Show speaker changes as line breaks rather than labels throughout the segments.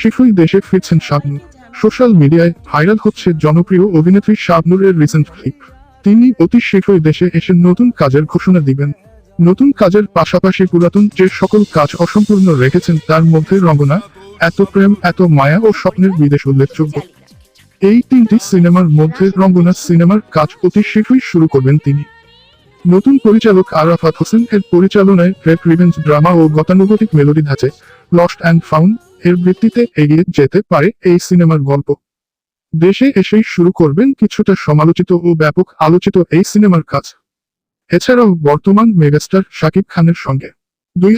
শীঘ্রই দেশে ফিরছেন শাবনূর। সোশ্যাল মিডিয়ায় ভাইরাল হচ্ছে জনপ্রিয় অভিনেত্রী শাবনূরের রিসেন্ট ক্লিপ তিনি অতি শীঘ্রই দেশে এসে নতুন কাজের ঘোষণা দিবেন। নতুন কাজের পাশাপাশি পুরাতন যে সকল কাজ অসম্পূর্ণ রেখেছেন, তার মধ্যে রঙ্গনা, এত প্রেম, এত মায়া ও স্বপ্নের বিদেশ উল্লেখযোগ্য। এই তিনটি সিনেমার মধ্যে রঙ্গনা সিনেমার কাজ অতি শীঘ্রই শুরু করবেন তিনি। নতুন পরিচালক আরাফাত হোসেন এর পরিচালনায় রেড রিভেঞ্জ, ড্রামা ও গতানুগতিক মেলোডি ধাঁচে লস্ট অ্যান্ড ফাউন্ড এর ভিত্তিতে এগিয়ে যেতে পারে এই সিনেমার গল্প। দেশে এসেই শুরু করবেন কিছুটা সমালোচিত ও ব্যাপক আলোচিত এই সিনেমার কাজ। এছাড়াও বর্তমান মেগাস্টার শাকিব খানের সঙ্গে। দুই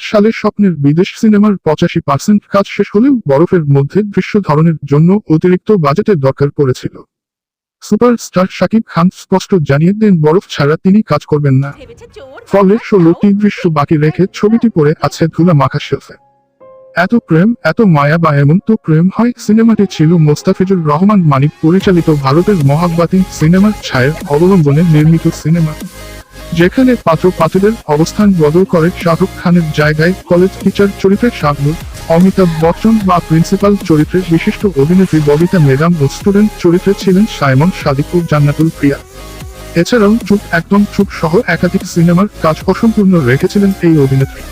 সালে স্বপ্নের বিদেশ সিনেমার পঁচাশি পার্সেন্ট কাজ শেষ হলেও বরফের মধ্যে দৃশ্য ধরনের জন্য অতিরিক্ত বাজেটের দরকার পড়েছিল। সুপারস্টার শাকিব খান স্পষ্ট জানিয়ে দেন বরফ ছাড়া তিনি কাজ করবেন না। ফলে ষোলোটি দৃশ্য বাকি রেখে ছবিটি পড়ে আছে ধুলা মাখা শেলফে। এত প্রেম, এত মায়া বা এমন তো প্রেম হয়, সিনেমাটি ছিল মোস্তাফিজুর রহমান মানিক পরিচালিত ভারতের মহাব্বাতিন সিনেমার ছায়ের অবলম্বনে নির্মিত সিনেমা। যেখানে পাত্র পাত্রদের অবস্থান বদল করে শাহরুখ খানের জায়গায় কলেজ টিচার চরিত্রে শাহরুখ, অমিতাভ বচ্চন বা প্রিন্সিপাল চরিত্রে বিশিষ্ট অভিনেত্রী ববিতা মেডাম ও স্টুডেন্ট চরিত্রে ছিলেন সাইমন সাদিক ও জান্নাতুল প্রিয়া। এছাড়াও চুপ একদম চুপ সহ একাধিক সিনেমার কাজ অসম্পূর্ণ রেখেছিলেন এই অভিনেত্রী।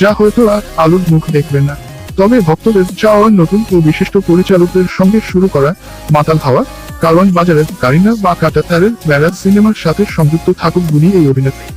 যা হয়তো আর আলোর মুখ দেখবে না। তবে ভক্তদের চাওয়া নতুন ও বিশিষ্ট পরিচালকদের সঙ্গে শুরু করা মাতাল হাওয়া কারণ বাজারের কারিনা বা কাটাতারের ব্যারাজ সিনেমার সাথে সংযুক্ত থাকুক গুণী এই অভিনেত্রী।